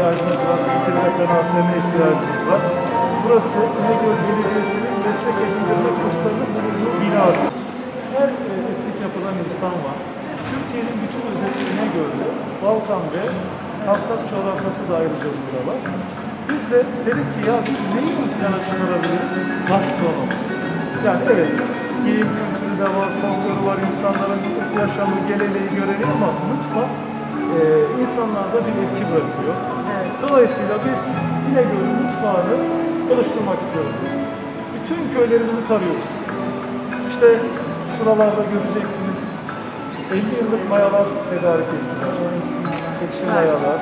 ihtiyacımız var. Eğitim ve kanaatlerine ihtiyacımız var. Burası İnegöl Belediyesi'nin meslek edindirme kurslarının bulunduğu binası. Her e, etnik yapılan insan var. Türkiye'nin bütün özeti İnegöl'de, Balkan ve Kafkas coğrafyası da ayrıca burada var. Biz de dedik ki ya biz neyi plana çıkarabiliriz? Gastronomi. Yani evet, giyim kültürü de var, folkloru var, insanların yaşamı, geleneği, göreneği ama mutfak e, insanlarda bir etki bırakıyor. Dolayısıyla biz İnegöl mutfağını oluşturmak istiyoruz. Bütün köylerimizi tarıyoruz. İşte şuralarda göreceksiniz 50 yıllık mayalar tedarik ettiler. Ekşi mayalar.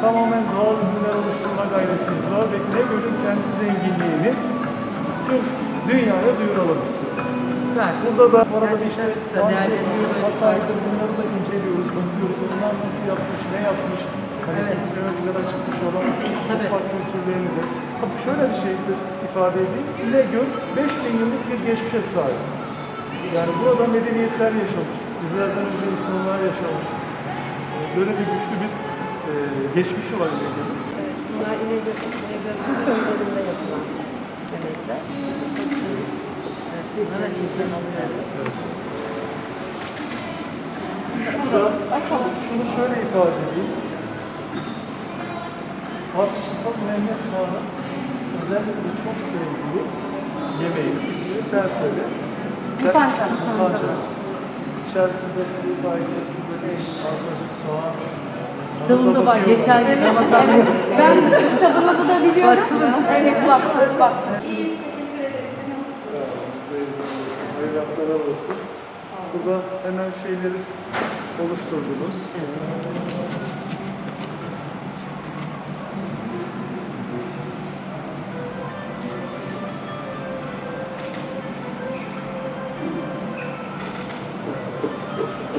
Tamamen doğal ürünler oluşturma gayretimiz var ve İnegöl'ün kendi zenginliğini tüm dünyaya duyuralım istiyoruz. Süper. Burada da bu arada Gerçekten işte. Değerlerinizi böyle bunları da inceliyoruz, bakıyoruz. Onlar nasıl yapmış, ne yapmış. Hani Evet. evet. ön çıkmış olan Tabii. mutfak kültürlerini de. Tabii şöyle bir şey de ifade edeyim. İnegöl 5000 yıllık bir geçmişe sahip. Yani burada medeniyetler yaşamış. Bizlerden önce insanlar yaşamış. Ee, Böyle bir güçlü bir e, geçmişi var İnegöl'ün. Bunlar İnegöl, İnegöl köylerinde yapılan yemekler. Evet, bunlara çekilmezler. Şurada, şunu şöyle ifade edeyim. Fatih Mehmet Han'ın özellikle çok sevdiği yemeği, ismini sen söyle. Sen, Pancar. Pancar. İçerisinde kuru kayısı, biber, arpacık, soğan. Kitabımda var. Geçen gün Ramazan ben kitabını da biliyorum. Baktınız. Evet, bak, bak. Haftalar olsun. Burada hemen şeyleri oluşturdunuz.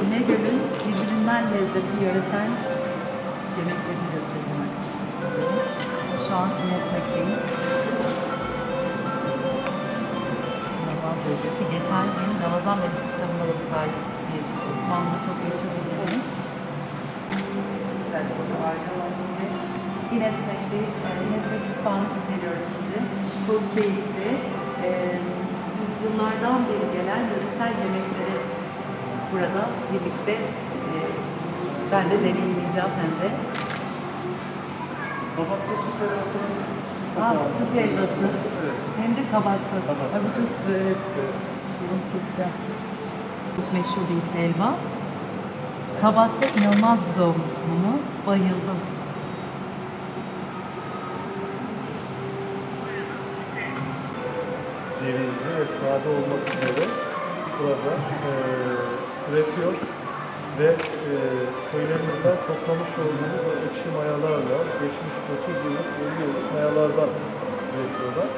İnegöl'ün birbirinden lezzetli yöresel yemeklerini göstereceğim arkadaşlar size. Şu an İnesmek'teyiz. İnanılmaz lezzetli. Geçen gün Ramazan Menüsü kitabında da bir tarif geçti. Osmanlı'da çok meşhur bir yemek. Güzel de var. İnesmek'teyiz. İnesmek inceliyoruz şimdi. Çok keyifli. Ee, yüzyıllardan beri gelen yöresel yemekleri burada birlikte e, ben de deneyimleyeceğim hem de. Kabakta su terasının Aa, süt helvası. Evet. Hem de kabaklı. Kabak. Ay, bu çok güzel evet. Bunu çekeceğim. Çok meşhur bir helva. Kabakta inanılmaz güzel olmuş sunumu. Bayıldım. cevizli ve sade olmak üzere burada eee üretiyor ve eee köylerimizden toplamış olduğumuz o ekşi mayalarla geçmiş 30 yıllık, 50 mayalardan üretiyorlar.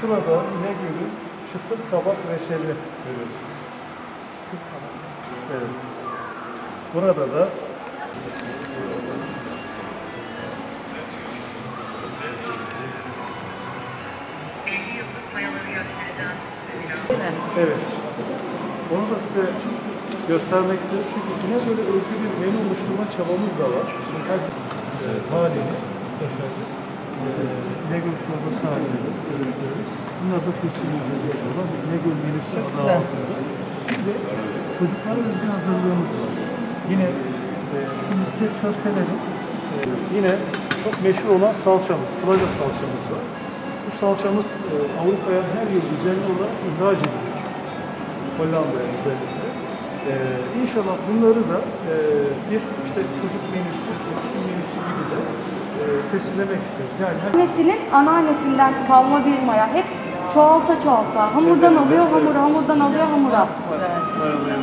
Şurada İnegöl'ün çıtır kabak reçelini görüyorsunuz. Çıtır kabak. Evet. Burada da? Evet. Onu da size göstermek istedim. Çünkü yine böyle özgü bir menü oluşturma çabamız da var. Şimdi her e, efendim, e, İnegöl çorbası halinde görüşleri. Bunları da inşallah. Bu İnegöl menüsü adı altında. De çocuklara özgü hazırlığımız var. Yine e, şu misket köftelerin e, yine çok meşhur olan salçamız, plaja salçamız var. Bu salçamız e, Avrupa'ya her yıl düzenli olarak ihraç edilir. Hollanda'ya özellikle. Ee, inşallah bunları da e, bir işte çocuk menüsü, yetişkin menüsü gibi de teslimlemek istiyoruz. Yani Annesinin anneannesinden kalma bir maya. Hep çoğalta çoğalta. Hamurdan alıyor, hamur, hamurdan alıyor, hamura. Mayalayan.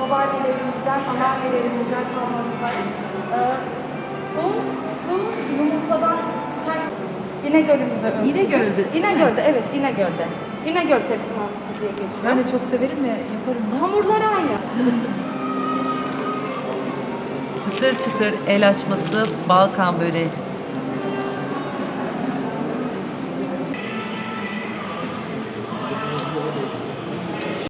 Babaannelerimizden, anneannelerimizden kalma bir maya. Ee, bu, bu yumurtadan sen İnegöl'ümüze. İnegöl'de? İnegöl'de, evet İnegöl'de. İnegöl tepsi mantısı diye geçiyor. Ben de çok severim ve yaparım. Hamurlar aynı. Çıtır çıtır el açması Balkan böreği.